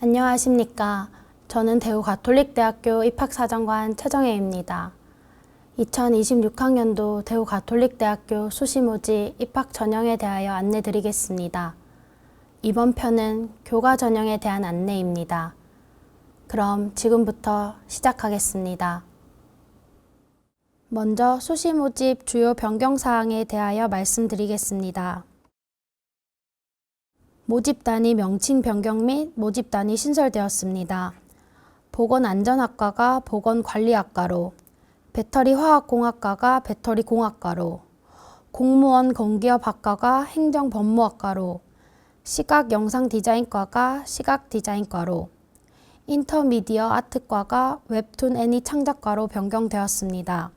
안녕하십니까. 저는 대우 가톨릭대학교 입학사정관 최정혜입니다. 2026학년도 대우 가톨릭대학교 수시모집 입학 전형에 대하여 안내 드리겠습니다. 이번 편은 교과 전형에 대한 안내입니다. 그럼 지금부터 시작하겠습니다. 먼저 수시 모집 주요 변경 사항에 대하여 말씀드리겠습니다. 모집 단위 명칭 변경 및 모집 단위 신설되었습니다. 보건안전학과가 보건관리학과로, 배터리 화학공학과가 배터리 공학과로, 공무원 공기업학과가 행정법무학과로, 시각영상디자인과가 시각디자인과로, 인터미디어 아트과가 웹툰 애니 창작과로 변경되었습니다.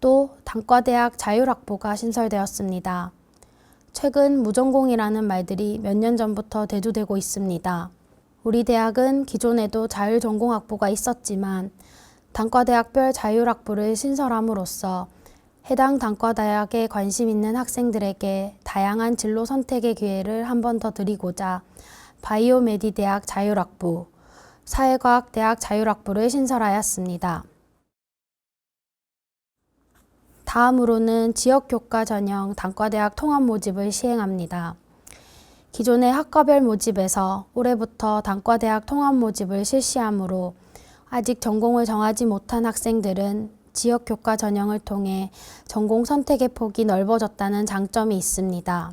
또 단과대학 자율학부가 신설되었습니다. 최근 무전공이라는 말들이 몇 년 전부터 대두되고 있습니다. 우리 대학은 기존에도 자율전공학부가 있었지만 단과대학별 자율학부를 신설함으로써 해당 단과대학에 관심 있는 학생들에게 다양한 진로 선택의 기회를 한 번 더 드리고자 바이오메디 대학 자율학부, 사회과학 대학 자율학부를 신설하였습니다. 다음으로는 지역교과 전형 단과대학 통합 모집을 시행합니다. 기존의 학과별 모집에서 올해부터 단과대학 통합 모집을 실시하므로 아직 전공을 정하지 못한 학생들은 지역 교과 전형을 통해 전공 선택의 폭이 넓어졌다는 장점이 있습니다.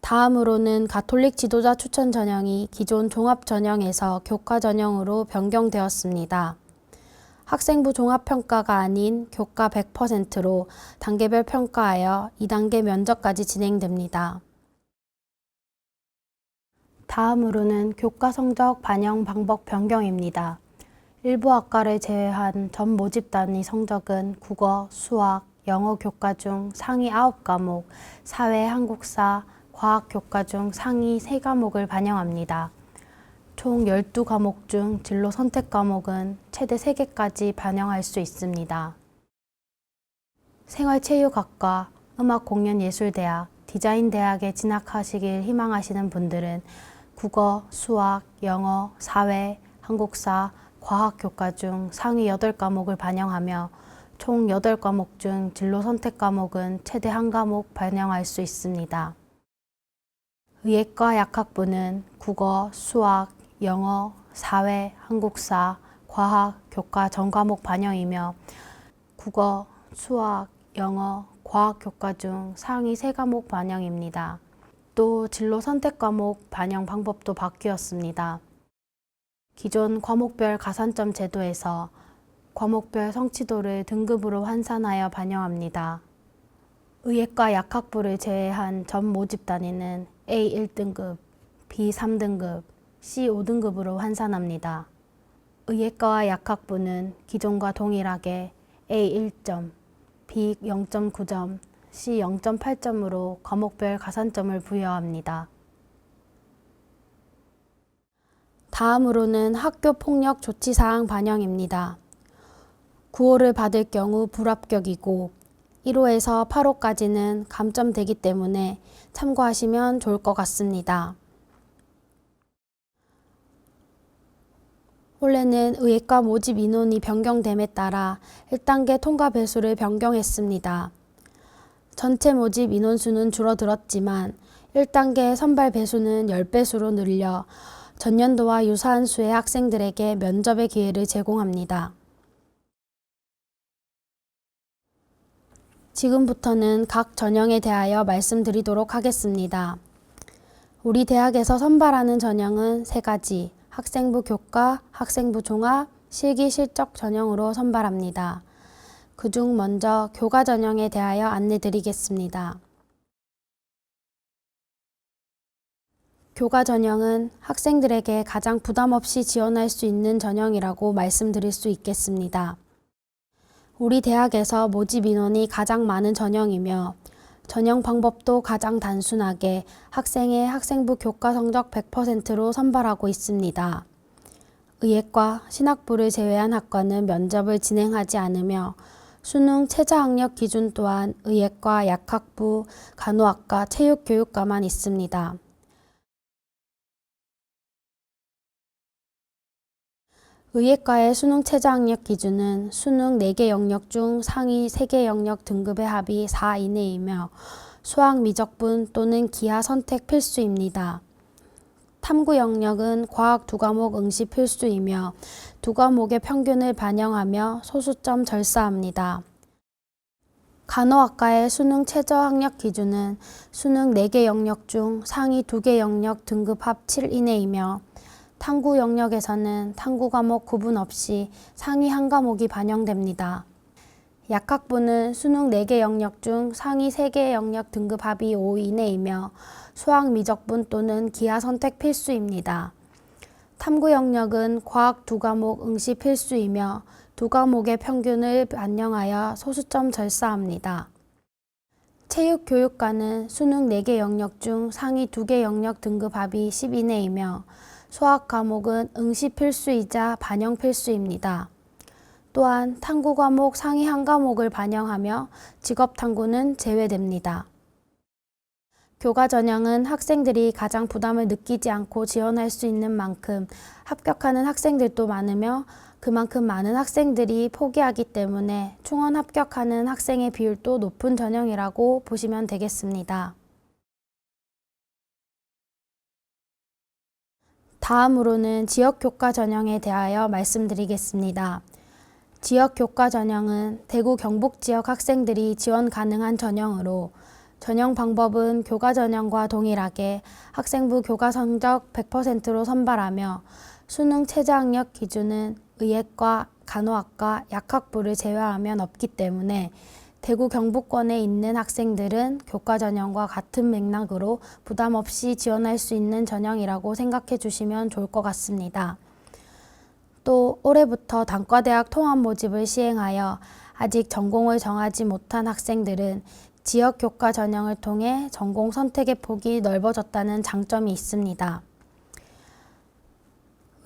다음으로는 가톨릭 지도자 추천 전형이 기존 종합 전형에서 교과 전형으로 변경되었습니다. 학생부 종합평가가 아닌 교과 100%로 단계별 평가하여 2단계 면접까지 진행됩니다. 다음으로는 교과 성적 반영 방법 변경입니다. 일부 학과를 제외한 전 모집 단위 성적은 국어, 수학, 영어 교과 중 상위 9과목, 사회, 한국사, 과학 교과 중 상위 3과목을 반영합니다. 총 12과목 중 진로 선택 과목은 최대 3개까지 반영할 수 있습니다. 생활체육학과, 음악공연예술대학, 디자인대학에 진학하시길 희망하시는 분들은 국어, 수학, 영어, 사회, 한국사, 과학 교과 중 상위 8과목을 반영하며 총 8과목 중 진로 선택 과목은 최대 1과목 반영할 수 있습니다. 의예과 약학부는 국어, 수학, 영어, 사회, 한국사, 과학, 교과 전 과목 반영이며 국어, 수학, 영어, 과학 교과 중 상위 3과목 반영입니다. 또 진로 선택 과목 반영 방법도 바뀌었습니다. 기존 과목별 가산점 제도에서 과목별 성취도를 등급으로 환산하여 반영합니다. 의예과 약학부를 제외한 전 모집 단위는 A 1등급, B 3등급, C 5등급으로 환산합니다. 의예과와 약학부는 기존과 동일하게 A 1점, B 0.9점, C 0.8점으로 과목별 가산점을 부여합니다. 다음으로는 학교 폭력 조치 사항 반영입니다. 9호를 받을 경우 불합격이고 1호에서 8호까지는 감점되기 때문에 참고하시면 좋을 것 같습니다. 올해는 의예과 모집 인원이 변경됨에 따라 1단계 통과 배수를 변경했습니다. 전체 모집 인원수는 줄어들었지만 1단계 선발 배수는 10배수로 늘려 전년도와 유사한 수의 학생들에게 면접의 기회를 제공합니다. 지금부터는 각 전형에 대하여 말씀드리도록 하겠습니다. 우리 대학에서 선발하는 전형은 세 가지, 학생부 교과, 학생부 종합, 실기 실적 전형으로 선발합니다. 그중 먼저 교과 전형에 대하여 안내드리겠습니다. 교과 전형은 학생들에게 가장 부담 없이 지원할 수 있는 전형이라고 말씀드릴 수 있겠습니다. 우리 대학에서 모집 인원이 가장 많은 전형이며 전형 방법도 가장 단순하게 학생의 학생부 교과 성적 100%로 선발하고 있습니다. 의예과, 신학부를 제외한 학과는 면접을 진행하지 않으며 수능 최저 학력 기준 또한 의예과, 약학부, 간호학과, 체육교육과만 있습니다. 의예과의 수능 최저 학력 기준은 수능 4개 영역 중 상위 3개 영역 등급의 합이 4 이내이며 수학 미적분 또는 기하 선택 필수입니다. 탐구 영역은 과학 두 과목 응시 필수이며 두 과목의 평균을 반영하며 소수점 절사합니다. 간호학과의 수능 최저 학력 기준은 수능 4개 영역 중 상위 2개 영역 등급 합 7 이내이며 탐구 영역에서는 탐구 과목 구분 없이 상위 한 과목이 반영됩니다. 약학부는 수능 4개 영역 중 상위 3개 영역 등급 합이 5 이내이며 수학 미적분 또는 기하 선택 필수입니다. 탐구 영역은 과학 두 과목 응시 필수이며 두 과목의 평균을 반영하여 소수점 절사합니다. 체육교육과는 수능 4개 영역 중 상위 2개 영역 등급 합이 10 이내이며 수학 과목은 응시 필수이자 반영 필수입니다. 또한 탐구 과목 상위 한 과목을 반영하며 직업 탐구는 제외됩니다. 교과 전형은 학생들이 가장 부담을 느끼지 않고 지원할 수 있는 만큼 합격하는 학생들도 많으며 그만큼 많은 학생들이 포기하기 때문에 충원 합격하는 학생의 비율도 높은 전형이라고 보시면 되겠습니다. 다음으로는 지역 교과 전형에 대하여 말씀드리겠습니다. 지역 교과 전형은 대구 경북 지역 학생들이 지원 가능한 전형으로 전형 방법은 교과 전형과 동일하게 학생부 교과 성적 100%로 선발하며 수능 최저 학력 기준은 의예과, 간호학과, 약학부를 제외하면 없기 때문에 대구 경북권에 있는 학생들은 교과 전형과 같은 맥락으로 부담 없이 지원할 수 있는 전형이라고 생각해 주시면 좋을 것 같습니다. 또 올해부터 단과대학 통합 모집을 시행하여 아직 전공을 정하지 못한 학생들은 지역 교과 전형을 통해 전공 선택의 폭이 넓어졌다는 장점이 있습니다.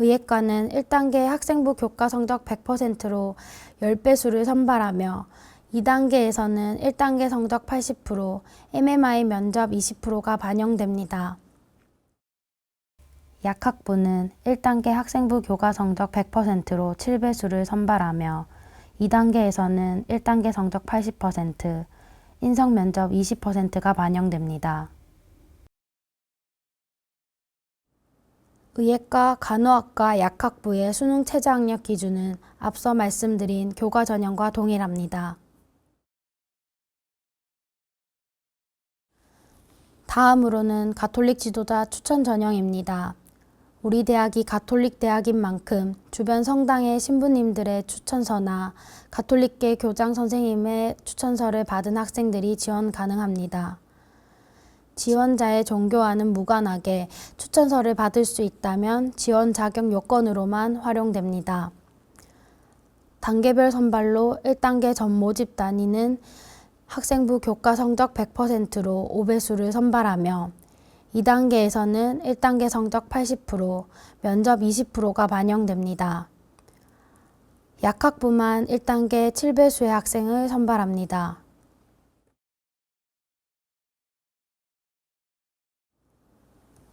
의예과는 1단계 학생부 교과 성적 100%로 10배수를 선발하며 2단계에서는 1단계 성적 80%, MMI 면접 20%가 반영됩니다. 약학부는 1단계 학생부 교과 성적 100%로 7배수를 선발하며 2단계에서는 1단계 성적 80%, 인성 면접 20%가 반영됩니다. 의예과, 간호학과, 약학부의 수능 최저 학력 기준은 앞서 말씀드린 교과 전형과 동일합니다. 다음으로는 가톨릭 지도자 추천 전형입니다. 우리 대학이 가톨릭 대학인 만큼 주변 성당의 신부님들의 추천서나 가톨릭계 교장 선생님의 추천서를 받은 학생들이 지원 가능합니다. 지원자의 종교와는 무관하게 추천서를 받을 수 있다면 지원 자격 요건으로만 활용됩니다. 단계별 선발로 1단계 전모집 단위는 학생부 교과 성적 100%로 5배수를 선발하며 2단계에서는 1단계 성적 80%, 면접 20%가 반영됩니다. 약학부만 1단계 7배수의 학생을 선발합니다.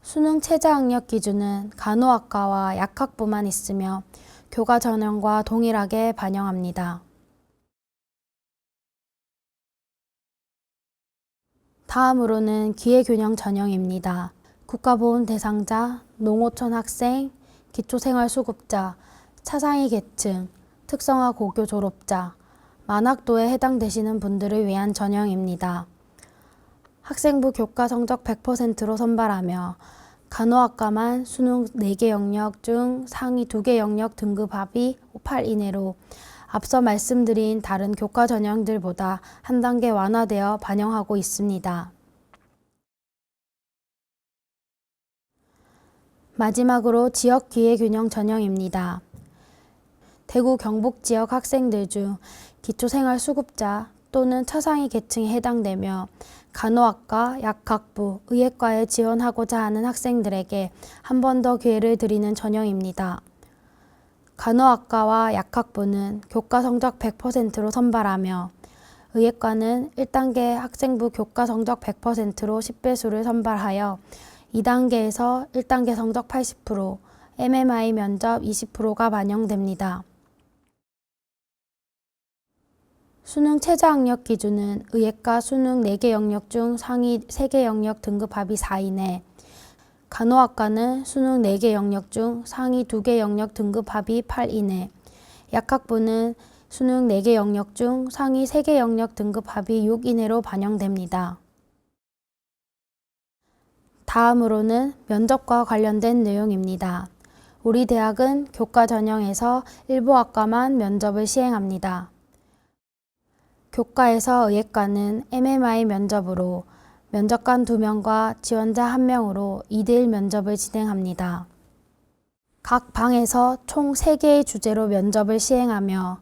수능 최저 학력 기준은 간호학과와 약학부만 있으며 교과 전형과 동일하게 반영합니다. 다음으로는 기회균형 전형입니다. 국가보훈 대상자, 농어촌 학생, 기초생활수급자, 차상위 계층, 특성화 고교 졸업자, 만학도에 해당되시는 분들을 위한 전형입니다. 학생부 교과 성적 100%로 선발하며 간호학과만 수능 4개 영역 중 상위 2개 영역 등급 합이 8 이내로 앞서 말씀드린 다른 교과 전형들보다 한 단계 완화되어 반영하고 있습니다. 마지막으로 지역 기회균형 전형입니다. 대구 경북 지역 학생들 중 기초생활수급자 또는 차상위 계층에 해당되며 간호학과, 약학부, 의예과에 지원하고자 하는 학생들에게 한 번 더 기회를 드리는 전형입니다. 간호학과와 약학부는 교과 성적 100%로 선발하며 의예과는 1단계 학생부 교과 성적 100%로 10배수를 선발하여 2단계에서 1단계 성적 80%, MMI 면접 20%가 반영됩니다. 수능 최저 학력 기준은 의예과 수능 4개 영역 중 상위 3개 영역 등급 합이 4 이내, 간호학과는 수능 4개 영역 중 상위 2개 영역 등급 합이 8 이내, 약학부는 수능 4개 영역 중 상위 3개 영역 등급 합이 6 이내로 반영됩니다. 다음으로는 면접과 관련된 내용입니다. 우리 대학은 교과 전형에서 일부 학과만 면접을 시행합니다. 교과에서 의예과는 MMI 면접으로 면접관 2명과 지원자 1명으로 2대1 면접을 진행합니다. 각 방에서 총 3개의 주제로 면접을 시행하며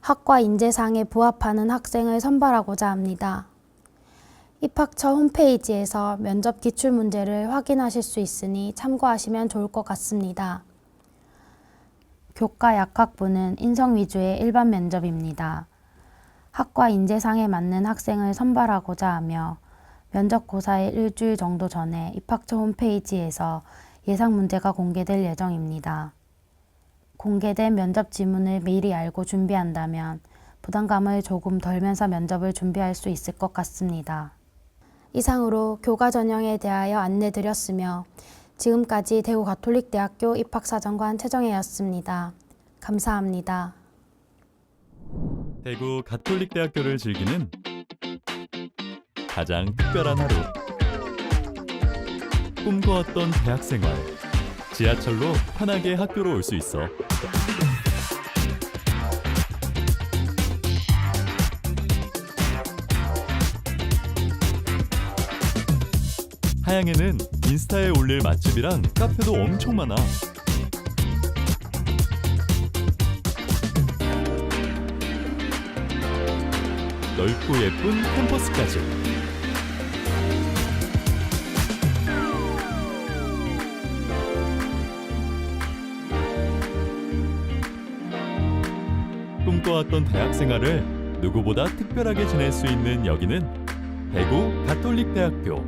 학과 인재상에 부합하는 학생을 선발하고자 합니다. 입학처 홈페이지에서 면접 기출 문제를 확인하실 수 있으니 참고하시면 좋을 것 같습니다. 교과 약학부는 인성 위주의 일반 면접입니다. 학과 인재상에 맞는 학생을 선발하고자 하며 면접고사의 일주일 정도 전에 입학처 홈페이지에서 예상 문제가 공개될 예정입니다. 공개된 면접 지문을 미리 알고 준비한다면 부담감을 조금 덜면서 면접을 준비할 수 있을 것 같습니다. 이상으로 교과 전형에 대하여 안내 드렸으며 지금까지 대구 가톨릭대학교 입학사정관 최정혜였습니다. 감사합니다. 대구 가톨릭대학교를 즐기는 가장 특별한 하루. 꿈꿔왔던 대학 생활. 지하철로 편하게 학교로 올 수 있어. 하양에는 인스타에 올릴 맛집이랑 카페도 엄청 많아. 넓고 예쁜 캠퍼스까지. 꿈꿔왔던 대학 생활을 누구보다 특별하게 지낼 수 있는 여기는 대구 가톨릭대학교.